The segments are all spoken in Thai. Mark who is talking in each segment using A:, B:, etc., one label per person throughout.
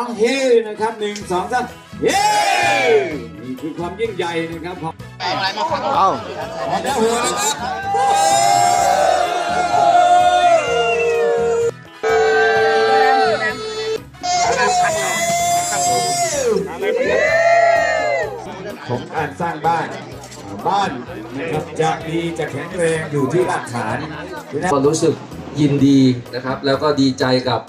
A: ต้องเฮ้นะครับหนึ่งสองสามเฮ้นี่คือความยิ่งใหญ่นะครับของ
B: เอา
A: แล้วหัวนะครับของการสร้างบ้าน บ้านนะครับจะดีจะแข็งแรงอยู่ที่รากฐาน
C: ก็รู้สึกยินดีนะครับ แล้วก็ดีใจกับ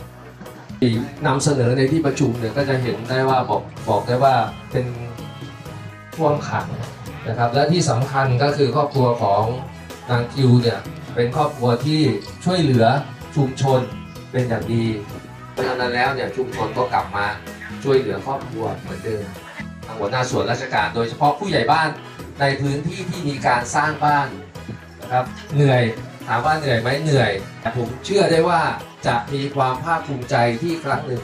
C: นำเสนอในที่ประชุมเนี่ยก็จะเห็นได้ว่าบอกบอกได้ว่าเป็นท่วงขันนะครับ และที่สำคัญก็คือครอบครัวของนางคิวเนี่ยเป็นครอบครัวที่ช่วยเหลือชุมชนเป็นอย่างดีเพราะฉะนั้นแล้วเนี่ยชุมชนก็กลับมาช่วยเหลือครอบครัวเหมือนเดิมทางหัวหน้าส่วนราชการ โดยเฉพาะผู้ใหญ่บ้านในพื้นที่ที่มีการสร้างบ้านนะครับเหนื่อยถามว่าเหนื่อยไหมเหนื่อยแต่ผมเชื่อได้ว่า จะมีความภาคภูมิใจที่ครั้งหนึ่ง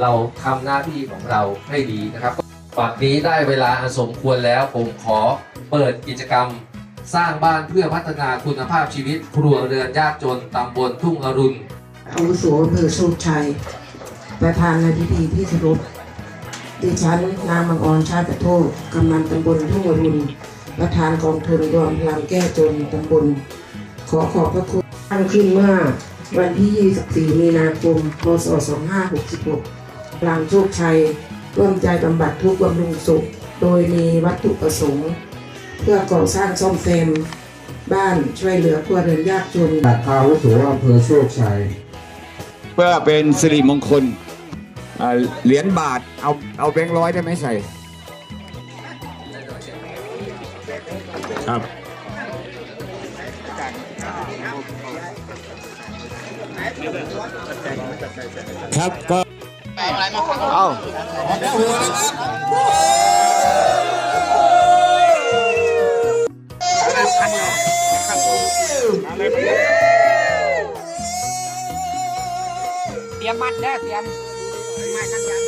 C: เราทำหน้าที่ของเราให้ดีนะครับปัดนี้ได้เวลาอันสมควรแล้วผมขอเปิดกิจกรรม สร้างบ้านเพื่อพัฒนาคุณภาพชีวิต ครัวเรือนยากจนตำบลทุ่งอรุณ
D: อาวุโสอำเภอโชคชัยประธานในพิธีที่เคารพดิฉันนางมังออนชาติโทษกำนันตำบลทุ่งอรุณประธานกองทุนรวมพลังแก้จนตำบล ขอขอบพระคุณตั้งขึ้นเมื่อ วันที่ 24 มีนาคม พศ 2566พลังโชคชัยร่วมใจบำบัดทุกข์บำรุงสุข โดยมีวัตถุประสงค์ เพื่อก่อสร้างซ่อมแซมบ้านช่วยเหลือครัวเรือนยากจน
A: ตัดอาวุโสอำเภอโชคชัย เพื่อเป็นสิริมงคลอ่าเหรียญบาทเอาเอาแบงค์ร้อยได้ไหมใส่ครับ ครับก็
B: เอา
A: แล้วหัวนะครับ
E: เตรียมมัดเด้อเตรียมมากันยัน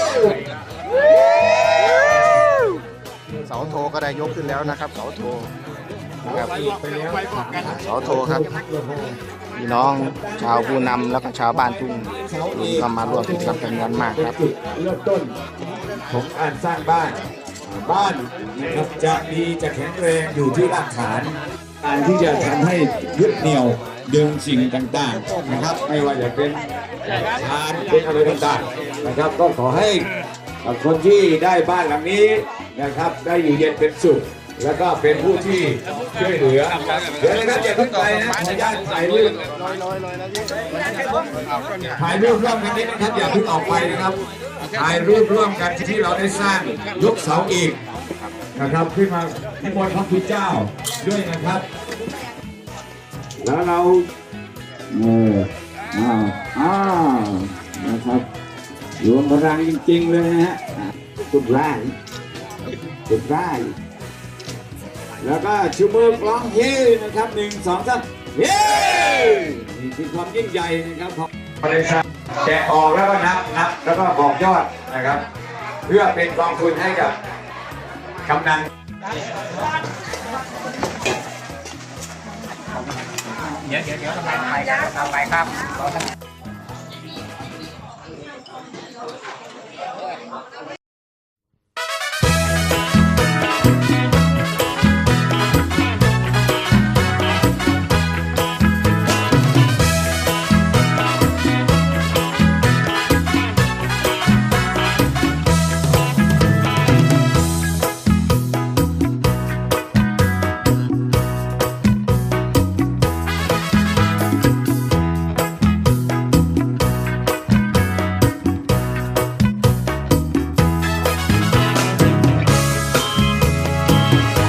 B: เสาโทก็ได้ยกขึ้นแล้วนะครับ เสาโทนะครับเสาโทครับพี่น้องชาวผู้นำแล้วก็ชาวบ้านทุ่งรุนก็มาร่วมกิจกรรมจำนวนมากครับ
A: จุดเริ่มต้นของการสร้างบ้าน บ้านนะครับจะดีจะแข็งแรงอยู่ที่รากฐาน การที่จะทำให้ยึดเหนี่ยวดึงสิ่งต่างๆนะครับ ไม่ว่าจะเป็นทานเป็นอะไรต่างๆนะครับ ก็ขอให้คนที่ได้บ้านหลังนี้นะครับ ได้อยู่เย็นเป็นสุขแล้วก็เป็นผู้ที่ช่วยเหลือ เดี๋ยวนะครับอย่าเพิ่งไปนะขออนุญาตถ่ายรูปถ่ายรูปร่วมกันนิดนะครับ อย่าเพิ่งออกไปนะครับ ถ่ายรูปร่วมกันที่เราได้สร้างยกเสาอีก นะครับขึ้นมานิมนต์พระพุทธเจ้าด้วยนะครับ แล้วเราเอออ้าวอ้าวนะครับรวมพลังจริง ๆ เลยนะฮะสุดร้ายสุดร้แล้วก็ชูมือกลองเฮนะครับหนึ่งสองสามเฮ้นี่คือความยิ่งใหญ่นะครับของบริษัทแกออกแล้วก็นับนับแล้วก็บอกยอดนะครับ เพื่อเป็นกองทุนให้กับ กำนัน
E: เดี๋ยวเดี๋ย